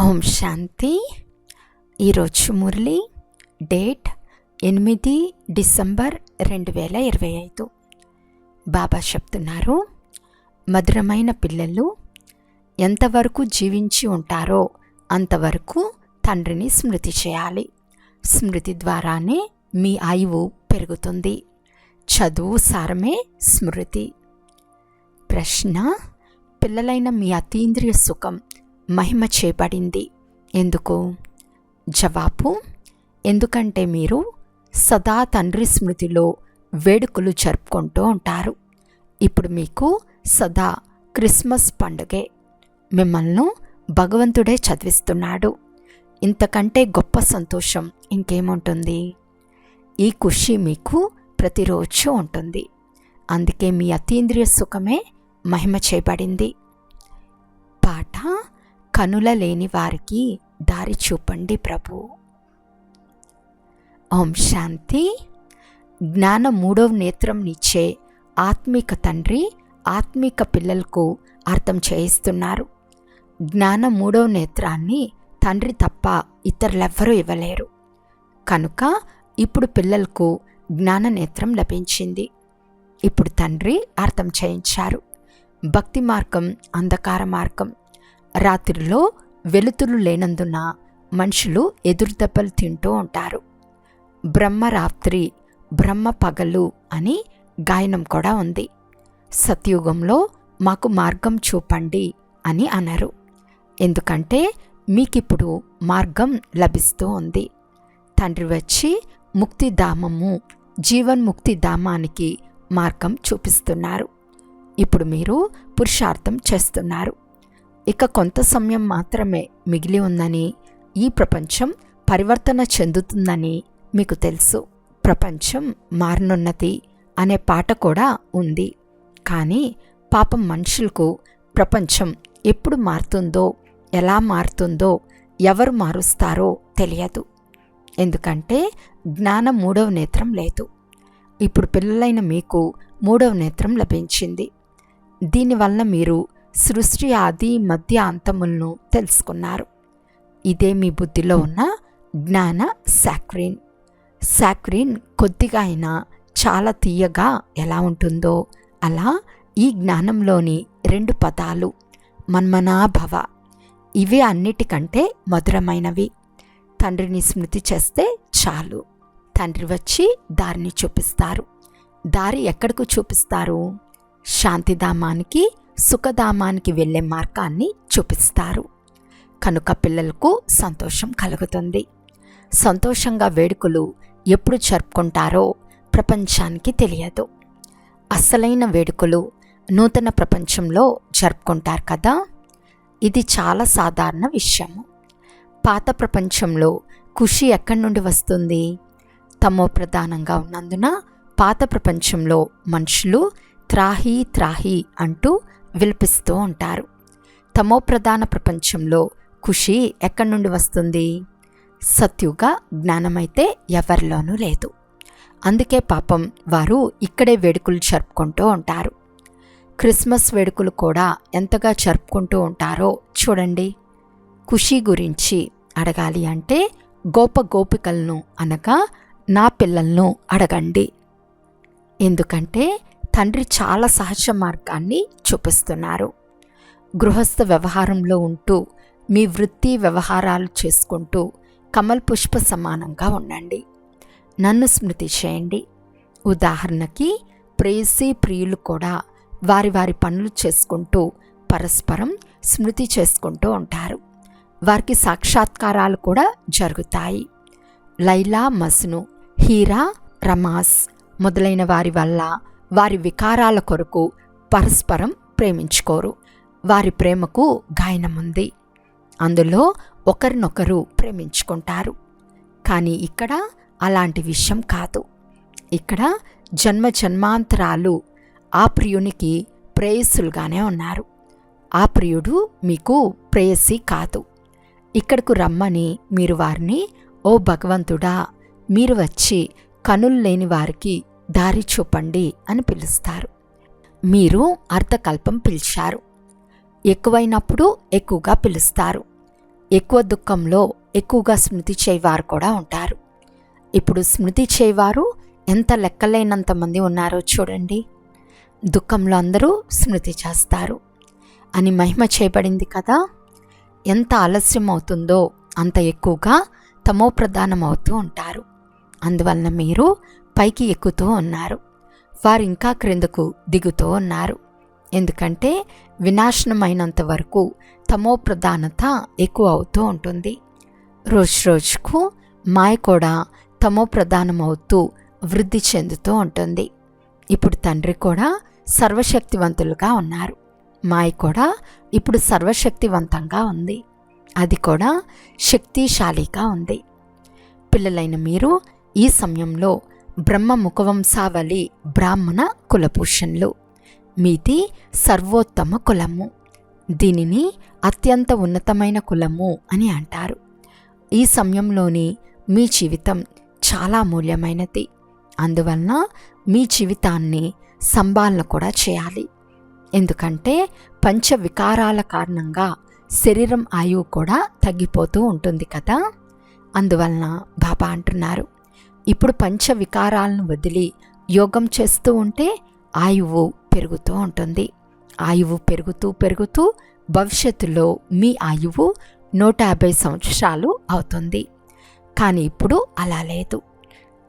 ఓం శాంతి. ఈరోజు మురళి డేట్ ఎనిమిది డిసెంబర్ రెండు వేల ఇరవై ఐదు. బాబా చెప్తున్నారు మధురమైన పిల్లలు ఎంతవరకు జీవించి ఉంటారో అంతవరకు తండ్రిని స్మృతి చేయాలి. స్మృతి ద్వారానే మీ ఆయువు పెరుగుతుంది. చదువు సారమే స్మృతి. ప్రశ్న పిల్లలైన మీ అతీంద్రియ సుఖం మహిమ చేయబడింది ఎందుకు? జవాబు ఎందుకంటే మీరు సదా తండ్రి స్మృతిలో వేడుకలు జరుపుకుంటూ ఉంటారు. ఇప్పుడు మీకు సదా క్రిస్మస్ పండుగే. మిమ్మల్ని భగవంతుడే చదివిస్తున్నాడు. ఇంతకంటే గొప్ప సంతోషం ఇంకేముంటుంది? ఈ ఖుషి మీకు ప్రతిరోజు ఉంటుంది. అందుకే మీ అతీంద్రియ సుఖమే మహిమ చేయబడింది పాట కనుల లేని వారికి దారి చూపండి ప్రభు. ఓం శాంతి. జ్ఞాన మూడవ నేత్రం నిచ్చే ఆత్మిక తండ్రి ఆత్మిక పిల్లలకు అర్థం చేయిస్తున్నారు. జ్ఞాన మూడవ నేత్రాన్ని తండ్రి తప్ప ఇతరులెవ్వరూ ఇవ్వలేరు. కనుక ఇప్పుడు పిల్లలకు జ్ఞాన నేత్రం లభించింది. ఇప్పుడు తండ్రి అర్థం చేయించారు. భక్తి మార్గం అంధకార మార్గం రాత్రిలో వెలుతురు లేనందున మనుషులు ఎదురుదెబ్బలు తింటూ ఉంటారు. బ్రహ్మరాత్రి బ్రహ్మ పగలు అని గాయనం కూడా ఉంది. సత్యుగంలో మాకు మార్గం చూపండి అని అన్నారు ఎందుకంటే మీకిప్పుడు మార్గం లభిస్తూ ఉంది. తండ్రి వచ్చి ముక్తిధామము జీవన్ముక్తి ధామానికి మార్గం చూపిస్తున్నారు. ఇప్పుడు మీరు పురుషార్థం చేస్తున్నారు. ఇక కొంత సమయం మాత్రమే మిగిలి ఉందని ఈ ప్రపంచం పరివర్తన చెందుతుందని మీకు తెలుసు. ప్రపంచం మారనున్నది అనే పాట కూడా ఉంది. కానీ పాపం మనుషులకు ప్రపంచం ఎప్పుడు మారుతుందో ఎలా మారుతుందో ఎవరు మారుస్తారో తెలియదు. ఎందుకంటే జ్ఞానం మూడవ నేత్రం లేదు. ఇప్పుడు పిల్లలైన మీకు మూడవ నేత్రం లభించింది. దీనివల్ల మీరు సృష్టి ఆది మధ్య అంతములను తెలుసుకున్నారు. ఇదే మీ బుద్ధిలో ఉన్న జ్ఞాన సాక్రిన్. సాక్రిన్ కొద్దిగా అయినా చాలా తీయగా ఎలా ఉంటుందో అలా ఈ జ్ఞానంలోని రెండు పదాలు మన్మనాభవ. ఇవి అన్నిటికంటే మధురమైనవి. తండ్రిని స్మృతి చేస్తే చాలు. తండ్రి వచ్చి దారిని చూపిస్తారు. దారి ఎక్కడికి చూపిస్తారు? శాంతిధామానికి సుఖధామానికి వెళ్ళే మార్గాన్ని చూపిస్తారు. కనుక పిల్లలకు సంతోషం కలుగుతుంది. సంతోషంగా వేడుకలు ఎప్పుడు జరుపుకుంటారో ప్రపంచానికి తెలియదు. అసలైన వేడుకలు నూతన ప్రపంచంలో జరుపుకుంటారు కదా? ఇది చాలా సాధారణ విషయము పాత ప్రపంచంలో ఖుషి ఎక్కడి నుండి వస్తుంది? తమో ప్రధానంగా ఉన్నందున పాత ప్రపంచంలో మనుషులు త్రాహి త్రాహి అంటూ విలపిస్తూ ఉంటారు. తమో ప్రధాన ప్రపంచంలో ఖుషి ఎక్కడి నుండి వస్తుంది? సత్యుగ జ్ఞానమైతే ఎవరిలోనూ లేదు. అందుకే పాపం వారు ఇక్కడే వేడుకలు జరుపుకుంటూ ఉంటారు. క్రిస్మస్ వేడుకలు కూడా ఎంతగా జరుపుకుంటూ ఉంటారో చూడండి. ఖుషి గురించి అడగాలి అంటే గోప గోపికలను అనగా నా పిల్లలను అడగండి. ఎందుకంటే తండ్రి చాలా సహజ మార్గాన్ని చూపిస్తున్నారు. గృహస్థ వ్యవహారంలో ఉంటూ మీ వృత్తి వ్యవహారాలు చేసుకుంటూ కమల్ పుష్ప సమానంగా ఉండండి. నన్ను స్మృతి చేయండి. ఉదాహరణకి ప్రేయసి ప్రియులు కూడా వారి వారి పనులు చేసుకుంటూ పరస్పరం స్మృతి చేసుకుంటూ ఉంటారు. వారికి సాక్షాత్కారాలు కూడా జరుగుతాయి. లైలా మస్ను హీరా రమాస్ మొదలైన వారి వల్ల వారి వికారాల కొరకు పరస్పరం ప్రేమించుకోరు. వారి ప్రేమకు గాయనముంది అందులో ఒకరినొకరు ప్రేమించుకుంటారు. కానీ ఇక్కడ అలాంటి విషయం కాదు. ఇక్కడ జన్మ జన్మాంతరాలు ఆ ప్రియునికి ప్రేయస్సులుగానే ఉన్నారు. ఆ ప్రియుడు మీకు ప్రేయసి కాదు. ఇక్కడకు రమ్మని మీరు వారిని ఓ భగవంతుడా మీరు వచ్చి కనులు లేని వారికి దారి చూపండి అని పిలుస్తారు. మీరు అర్థకల్పం పిలిచారు. ఎక్కువైనప్పుడు ఎక్కువగా పిలుస్తారు. ఎక్కువ దుఃఖంలో ఎక్కువగా స్మృతి చేయవారు కూడా ఉంటారు. ఇప్పుడు స్మృతి చేయవారు ఎంత లెక్కలేనంత మంది ఉన్నారో చూడండి. దుఃఖంలో అందరూ స్మృతి చేస్తారు. అని మహిమ చేయబడింది కదా. ఎంత ఆలస్యం అవుతుందో అంత ఎక్కువగా తమో ప్రధానం అవుతూ ఉంటారు. అందువలన మీరు పైకి ఎక్కుతూ ఉన్నారు. వారు ఇంకా క్రిందకు దిగుతూ ఉన్నారు. ఎందుకంటే వినాశనమైనంత వరకు తమో ప్రధానత ఎక్కువ అవుతూ ఉంటుంది. రోజు రోజుకు మాయ కూడా తమో ప్రధానం అవుతూ వృద్ధి చెందుతూ ఉంటుంది. ఇప్పుడు తండ్రి కూడా సర్వశక్తివంతులుగా ఉన్నారు. మాయ కూడా ఇప్పుడు సర్వశక్తివంతంగా ఉంది. అది కూడా శక్తిశాలిగా ఉంది. పిల్లలైన మీరు ఈ సమయంలో బ్రహ్మ ముఖవంశావళి బ్రాహ్మణ కులభూషణులు మీది సర్వోత్తమ కులము. దీనిని అత్యంత ఉన్నతమైన కులము అని అంటారు. ఈ సమయంలోని మీ జీవితం చాలా మూల్యమైనది అందువలన మీ జీవితాన్ని సంభాలన కూడా చేయాలి. ఎందుకంటే పంచ వికారాల కారణంగా శరీరం ఆయువు కూడా తగ్గిపోతూ ఉంటుంది కదా? అందువలన బాబా అంటున్నారు. ఇప్పుడు పంచ వికారాలను వదిలి యోగం చేస్తూ ఉంటే ఆయువు పెరుగుతూ ఉంటుంది. ఆయువు పెరుగుతూ పెరుగుతూ భవిష్యత్తులో మీ ఆయువు నూట యాభై సంవత్సరాలు అవుతుంది. కానీ ఇప్పుడు అలా లేదు.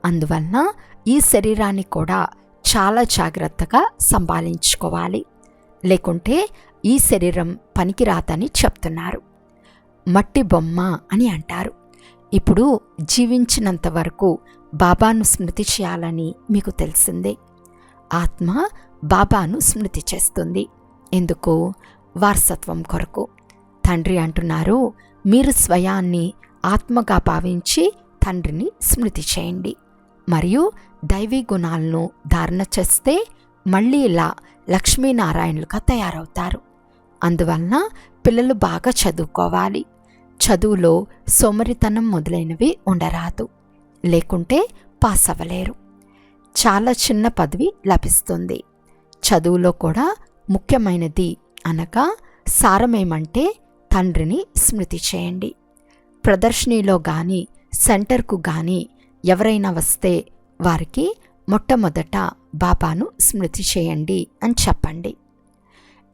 అందువలన ఈ శరీరాన్ని కూడా చాలా జాగ్రత్తగా సంభాలించుకోవాలి. లేకుంటే ఈ శరీరం పనికిరాదని చెప్తున్నారు. మట్టి బొమ్మ అని అంటారు. ఇప్పుడు జీవించినంత వరకు బాబాను స్మృతి చేయాలని మీకు తెలిసిందే. ఆత్మ బాబాను స్మృతి చేస్తుంది. ఎందుకు? వారసత్వం కొరకు. తండ్రి అంటున్నారు మీరు స్వయాన్ని ఆత్మగా భావించి తండ్రిని స్మృతి చేయండి. మరియు దైవీ గుణాలను ధారణ చేస్తే మళ్ళీ ఇలా లక్ష్మీనారాయణులుగా తయారవుతారు. అందువలన పిల్లలు బాగా చదువుకోవాలి. చదువులో సోమరితనం మొదలైనవి ఉండరాదు. లేకుంటే పాస్ అవ్వలేరు. చాలా చిన్న పదవి లభిస్తుంది. చదువులో కూడా ముఖ్యమైనది అనగా సారమేమంటే తండ్రిని స్మృతి చేయండి. ప్రదర్శనలో కానీ సెంటర్కు కానీ ఎవరైనా వస్తే వారికి మొట్టమొదట బాబాను స్మృతి చేయండి అని చెప్పండి.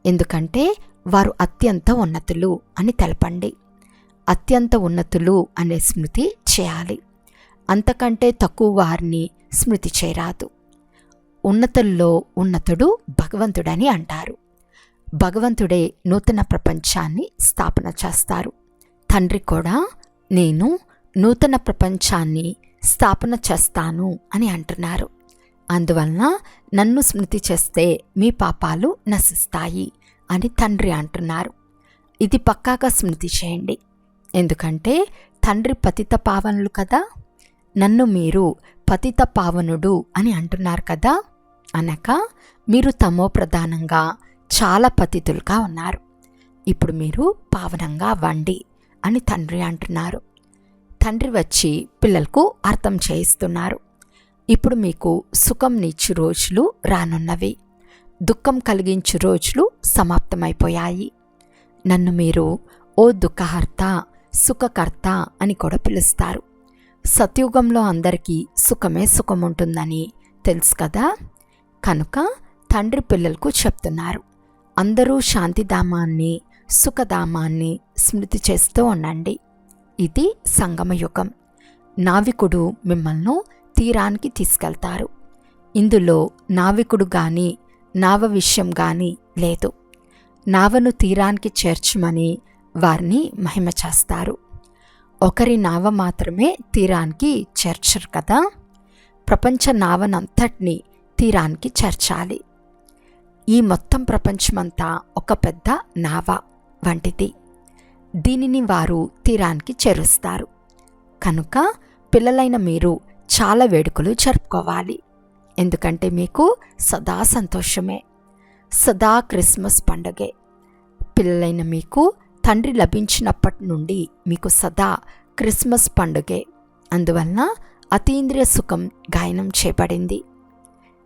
ఎందుకంటే వారు అత్యంత ఉన్నతులు అని తెలపండి. అత్యంత ఉన్నతులు అనే స్మృతి చేయాలి. అంతకంటే తక్కువ వారిని స్మృతి చేయరాదు. ఉన్నతుల్లో ఉన్నతుడు భగవంతుడని అంటారు. భగవంతుడే నూతన ప్రపంచాన్ని స్థాపన చేస్తారు. తండ్రి కూడా నేను నూతన ప్రపంచాన్ని స్థాపన చేస్తాను అని అంటున్నారు. అందువలన నన్ను స్మృతి చేస్తే మీ పాపాలు నశిస్తాయి అని తండ్రి అంటున్నారు. ఇది పక్కాగా స్మృతి చేయండి. ఎందుకంటే తండ్రి పతిత పావనులు కదా. నన్ను మీరు పతిత పావనుడు అని అంటున్నారు కదా? అనక మీరు తమో ప్రధానంగా చాలా పతితులుగా ఉన్నారు. ఇప్పుడు మీరు పావనంగా అవ్వండి అని తండ్రి అంటున్నారు. తండ్రి వచ్చి పిల్లలకు అర్థం చేయిస్తున్నారు. ఇప్పుడు మీకు సుఖం నీచు రోజులు రానున్నవి. దుఃఖం కలిగించు రోజులు సమాప్తమైపోయాయి. నన్ను మీరు ఓ దుఃఖహర్త సుఖకర్త అని కూడా పిలుస్తారు. సత్యుగంలో అందరికీ సుఖమే సుఖం ఉంటుందని తెలుసు కదా? కనుక తండ్రి పిల్లలకు చెప్తున్నారు. అందరూ శాంతిధామాన్ని సుఖధామాన్ని స్మృతి చేస్తూ ఉండండి. ఇది సంగమయుగం. నావికుడు మిమ్మల్ని తీరానికి తీసుకెళ్తారు. ఇందులో నావికుడు గాని నావ విషయం గాని లేదు. నావను తీరానికి చేర్చమని వారిని మహిమ చేస్తారు. ఒకరి నావ మాత్రమే తీరానికి చేర్చరు కదా. ప్రపంచ నావనంతటిని తీరానికి చేర్చాలి. ఈ మొత్తం ప్రపంచమంతా ఒక పెద్ద నావ వంటిది. దీనిని వారు తీరానికి చేరుస్తారు. కనుక పిల్లలైన మీరు చాలా వేడుకలు జరుపుకోవాలి. ఎందుకంటే మీకు సదా సంతోషమే. సదా క్రిస్మస్ పండుగే. పిల్లలైన మీకు తండ్రి లభించినప్పటి నుండి మీకు సదా క్రిస్మస్ పండుగే. అందువలన అతీంద్రియ సుఖం గాయనం చేయబడింది.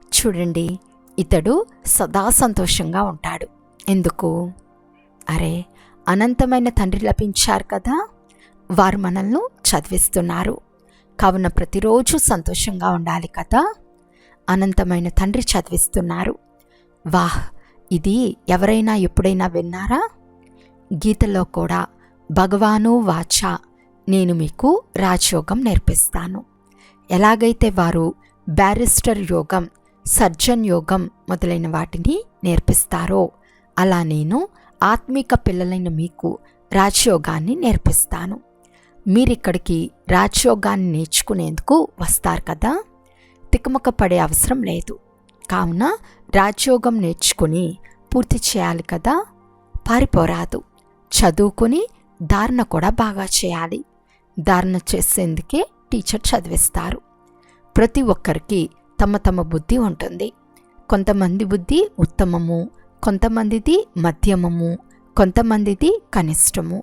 చూడండి ఇతడు సదా సంతోషంగా ఉంటాడు. ఎందుకు? అరే అనంతమైన తండ్రి లభించారు కదా. వారు మనల్ని చదివిస్తున్నారు. కావున ప్రతిరోజు సంతోషంగా ఉండాలి కదా. అనంతమైన తండ్రి చదివిస్తున్నారు. వాహ్ ఇది ఎవరైనా ఎప్పుడైనా విన్నారా? గీతలో కూడా భగవాను వాచ నేను మీకు రాజయోగం నేర్పిస్తాను. ఎలాగైతే వారు బ్యారిస్టర్ యోగం సర్జన్ యోగం మొదలైన వాటిని నేర్పిస్తారో అలా నేను ఆత్మిక పిల్లలైన మీకు రాజయోగాన్ని నేర్పిస్తాను. మీరిక్కడికి రాజయోగాన్ని నేర్చుకునేందుకు వస్తారు కదా? తికమక పడే అవసరం లేదు. కావున రాజయోగం నేర్చుకుని పూర్తి చేయాలి కదా? పారిపోరాదు. చదువుకుని ధారణ కూడా బాగా చేయాలి. ధారణ చేసేందుకే టీచర్ చదివిస్తారు. ప్రతి ఒక్కరికి తమ తమ బుద్ధి ఉంటుంది. కొంతమంది బుద్ధి ఉత్తమము కొంతమందిది మధ్యమము కొంతమందిది కనిష్టము.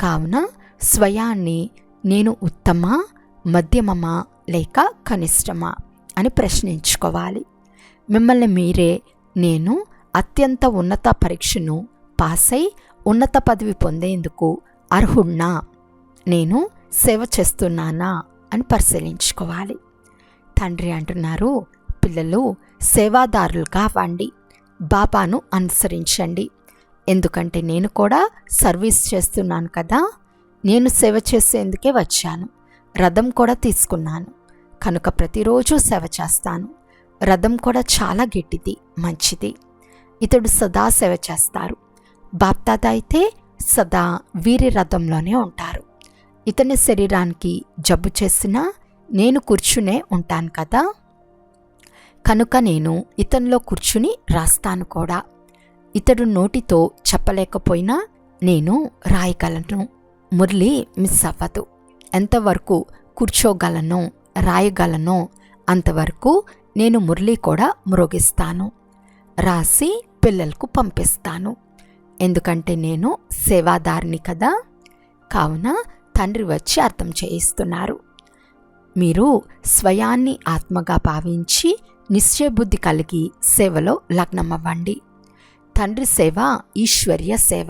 కావున స్వయాన్ని నేను ఉత్తమ మధ్యమమా లేక కనిష్టమా అని ప్రశ్నించుకోవాలి. మిమ్మల్ని మీరే నేను అత్యంత ఉన్నత పరీక్షను పాస్ అయి ఉన్నత పదవి పొందేందుకు అర్హుణ్ణా? నేను సేవ చేస్తున్నానా? అని పరిశీలించుకోవాలి. తండ్రి అంటున్నారు పిల్లలు సేవాదారులుగా కావండి బాబాను అనుసరించండి. ఎందుకంటే నేను కూడా సర్వీస్ చేస్తున్నాను కదా. నేను సేవ చేసేందుకే వచ్చాను. రథం కూడా తీసుకున్నాను. కనుక ప్రతిరోజు సేవ చేస్తాను. రథం కూడా చాలా గట్టిది మంచిది. ఇతడు సదా సేవ చేస్తారు బాప్తాద అయితే సదా వీరి రథంలోనే ఉంటారు. ఇతని శరీరానికి జబ్బు చేసినా నేను కూర్చునే ఉంటాను కదా. కనుక నేను ఇతనిలో కూర్చుని రాస్తాను కూడా. ఇతడు నోటితో చెప్పలేకపోయినా నేను రాయగలను. మురళి మిస్ అవ్వదు. ఎంతవరకు కూర్చోగలను రాయగలను అంతవరకు నేను మురళి కూడా మ్రోగిస్తాను. రాసి పిల్లలకు పంపిస్తాను. ఎందుకంటే నేను సేవాదారిని కదా. కావున తండ్రి వచ్చి అర్థం చేయిస్తున్నారు. మీరు స్వయాన్ని ఆత్మగా భావించి నిశ్చయబుద్ధి కలిగి సేవలో లగ్నమవ్వండి. తండ్రి సేవ ఈశ్వర్య సేవ.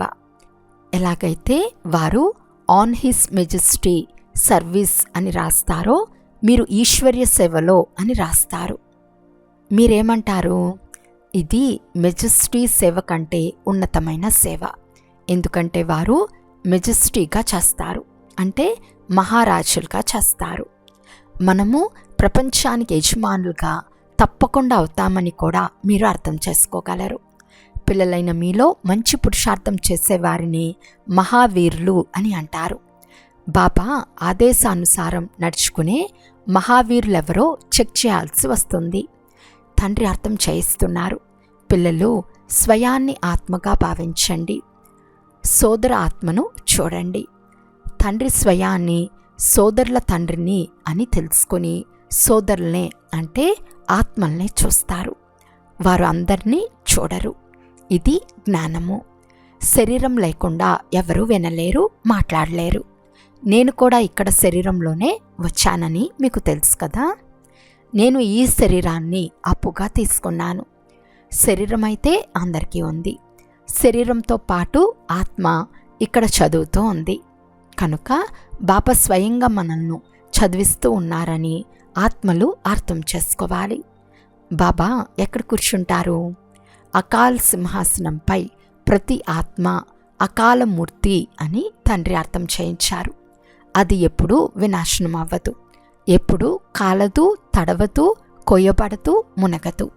ఎలాగైతే వారు ఆన్ హిస్ మెజెస్టీ సర్వీస్ అని రాస్తారో మీరు ఈశ్వర్య సేవలో అని రాస్తారు. మీరేమంటారు? ఇది మెజెస్టీ సేవ కంటే ఉన్నతమైన సేవ. ఎందుకంటే వారు మెజెస్టీగా చేస్తారు. అంటే మహారాజులుగా చేస్తారు. మనము ప్రపంచానికి యజమానులుగా తప్పకుండా అవుతామని కూడా మీరు అర్థం చేసుకోగలరు. పిల్లలైన మీలో మంచి పురుషార్థం చేసేవారిని మహావీరులు అని అంటారు. బాబా ఆదేశానుసారం నడుచుకునే మహావీరులెవరో చెక్ చేయాల్సి వస్తుంది. తండ్రి అర్థం చేయిస్తున్నారు. పిల్లలు స్వయాన్ని ఆత్మగా భావించండి. సోదర ఆత్మను చూడండి. తండ్రి స్వయాన్ని సోదరుల తండ్రిని అని తెలుసుకొని సోదరులనే అంటే ఆత్మల్నే చూస్తారు. వారు అందరినీ చూడరు. ఇది జ్ఞానము. శరీరం లేకుండా ఎవరు వినలేరు మాట్లాడలేరు. నేను కూడా ఇక్కడ శరీరంలోనే వచ్చానని మీకు తెలుసు కదా? నేను ఈ శరీరాన్ని అప్పుగా తీసుకున్నాను. శరీరం అయితే అందరికీ ఉంది. శరీరంతో పాటు ఆత్మ ఇక్కడ చదువుతూ ఉంది. కనుక బాప స్వయంగా మనల్ని చదివిస్తూ ఉన్నారని ఆత్మలు అర్థం చేసుకోవాలి. బాబా ఎక్కడ కూర్చుంటారు? అకాల్ సింహాసనంపై ప్రతి ఆత్మ అకాలమూర్తి అని తండ్రి అర్థం చేయించారు. అది ఎప్పుడూ వినాశనం అవ్వదు ఎప్పుడు కాలదు తడవదు కొయ్యబడదు మునగదు.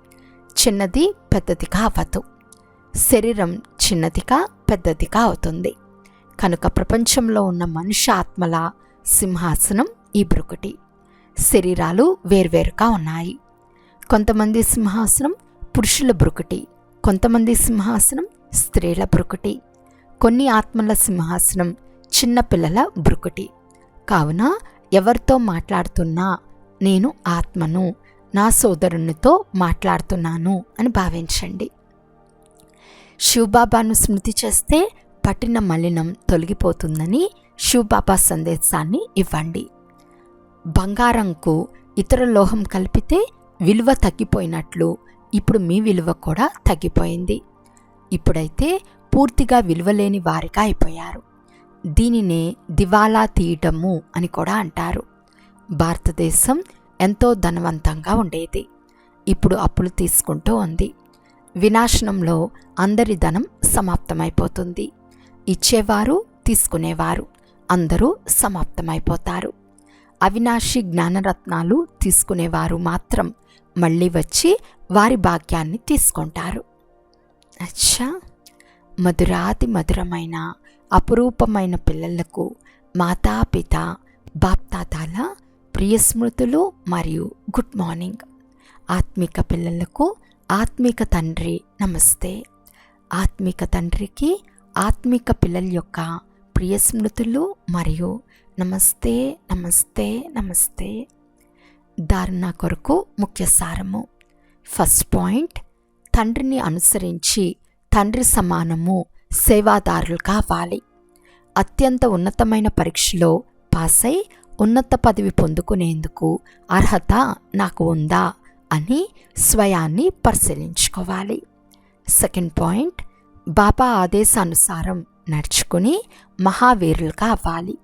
చిన్నది పెద్దదిగా అవ్వదు శరీరం చిన్నదిగా పెద్దదిగా అవుతుంది. కనుక ప్రపంచంలో ఉన్న మనుష్య ఆత్మల సింహాసనం ఈ బ్రుకుటి శరీరాలు వేర్వేరుగా ఉన్నాయి. కొంతమంది సింహాసనం పురుషుల బ్రుకుటి కొంతమంది సింహాసనం స్త్రీల బ్రుకుటి కొన్ని ఆత్మల సింహాసనం చిన్నపిల్లల బ్రుకుటి కావున ఎవరితో మాట్లాడుతున్నా నేను ఆత్మను నా సోదరునితో మాట్లాడుతున్నాను అని భావించండి. శివబాబాను స్మృతి చేస్తే పట్టిన మలినం తొలగిపోతుందని శివబాబా సందేశాన్ని ఇవ్వండి. బంగారంకు ఇతర లోహం కలిపితే విలువ తగ్గిపోయినట్లు ఇప్పుడు మీ విలువ కూడా తగ్గిపోయింది. ఇప్పుడైతే పూర్తిగా విలువలేని వారిగా అయిపోయారు. దీనినే దివాలా తీయటము అని కూడా అంటారు. భారతదేశం ఎంతో ధనవంతంగా ఉండేది. ఇప్పుడు అప్పులు తీసుకుంటూ ఉంది. వినాశనంలో అందరి ధనం సమాప్తమైపోతుంది. ఇచ్చేవారు తీసుకునేవారు అందరూ సమాప్తమైపోతారు. అవినాశి జ్ఞానరత్నాలు తీసుకునేవారు మాత్రం మళ్ళీ వచ్చి వారి భాగ్యాన్ని తీసుకుంటారు. అచ్చా! మధురాతి మధురమైన అపురూపమైన పిల్లలకు మాతాపిత బాప్తాతాల ప్రియ స్మృతులు మరియు గుడ్ మార్నింగ్. ఆత్మిక పిల్లలకు ఆత్మిక తండ్రి నమస్తే. ఆత్మిక తండ్రికి ఆత్మిక పిల్లల యొక్క ప్రియస్మృతులు మరియు నమస్తే నమస్తే నమస్తే. ధారణ కొరకు ముఖ్య సారము. ఫస్ట్ పాయింట్ తండ్రిని అనుసరించి తండ్రి సమానము సేవాదారులు కావాలి. అత్యంత ఉన్నతమైన పరీక్షలో పాస్ అయి ఉన్నత పదవి పొందుకునేందుకు అర్హత నాకు ఉందా అని స్వయాన్ని పరిశీలించుకోవాలి. సెకండ్ పాయింట్ బాబా ఆదేశానుసారం నడుచుకుని మహావీరులుగా అవ్వాలి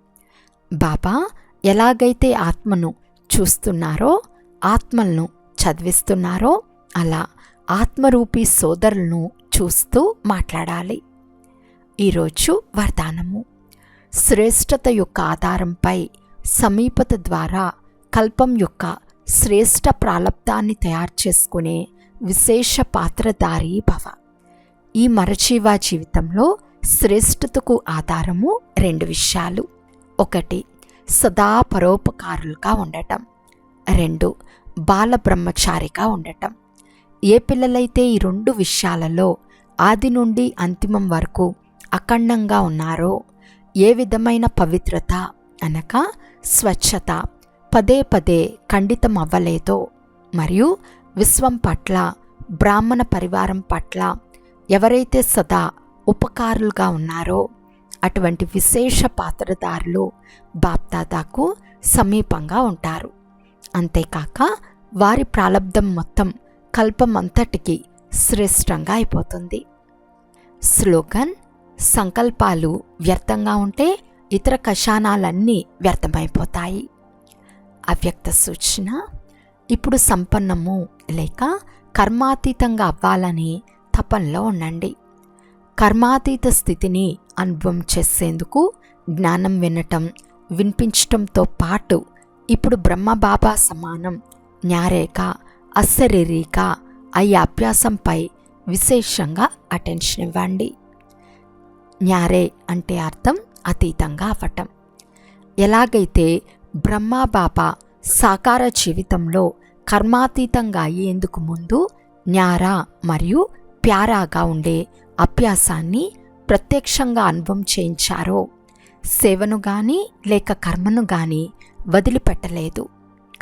బాబా ఎలాగైతే ఆత్మను చూస్తున్నారో ఆత్మలను చదివిస్తున్నారో అలా ఆత్మరూపీ సోదరులను చూస్తూ మాట్లాడాలి. ఈరోజు వరదానము శ్రేష్టత యొక్క ఆధారంపై సమీపత ద్వారా కల్పం యొక్క శ్రేష్ట ప్రాలబ్ధాన్ని తయారు చేసుకునే విశేష పాత్రధారి భవ. ఈ మరచీవా జీవితంలో శ్రేష్ఠతకు ఆధారము రెండు విషయాలు. ఒకటి సదా పరోపకారులుగా ఉండటం. రెండు బాల బ్రహ్మచారిగా ఉండటం. ఏ పిల్లలైతే ఈ రెండు విషయాలలో ఆది నుండి అంతిమం వరకు అఖండంగా ఉన్నారో. ఏ విధమైన పవిత్రత అనగా స్వచ్ఛత పదే పదే ఖండితం అవ్వలేదో. మరియు విశ్వం పట్ల బ్రాహ్మణ పరివారం పట్ల ఎవరైతే సదా ఉపకారులుగా ఉన్నారో అటువంటి విశేష పాత్రదారులు బాప్దాదాకు సమీపంగా ఉంటారు. అంతేకాక వారి ప్రాలబ్ధం మొత్తం కల్పం అంతటికి శ్రేష్టంగా అయిపోతుంది. స్లోగన్ సంకల్పాలు వ్యర్థంగా ఉంటే ఇతర కషానాలన్నీ వ్యర్థమైపోతాయి. అవ్యక్త సూచన ఇప్పుడు సంపన్నము లేక కర్మాతీతంగా అవ్వాలని తపంలో ఉండండి. కర్మాతీత స్థితిని అనుభవం చేసేందుకు జ్ఞానం వినటం వినిపించటంతో పాటు ఇప్పుడు బ్రహ్మబాబా సమానం న్యారేక అశరీరిక అయ్యే అభ్యాసంపై విశేషంగా అటెన్షన్ ఇవ్వండి. న్యారే అంటే అర్థం అతీతంగా అవ్వటం. ఎలాగైతే బ్రహ్మబాబా సాకార జీవితంలో కర్మాతీతంగా అయ్యేందుకు ముందు న్యారా మరియు ప్యారాగా ఉండే అభ్యాసాన్ని ప్రత్యక్షంగా అనుభవం చేయించారో సేవను గాని లేక కర్మను గాని వదిలిపెట్టలేదు.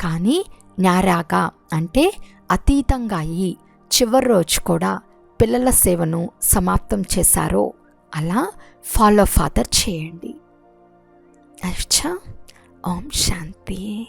కానీ న్యారాగా అంటే అతీతంగా అయ్యి చివరి రోజు కూడా పిల్లల సేవను సమాప్తం చేశారో అలా ఫాలో ఫాదర్ చేయండి. అచ్చా ఓం శాంతి.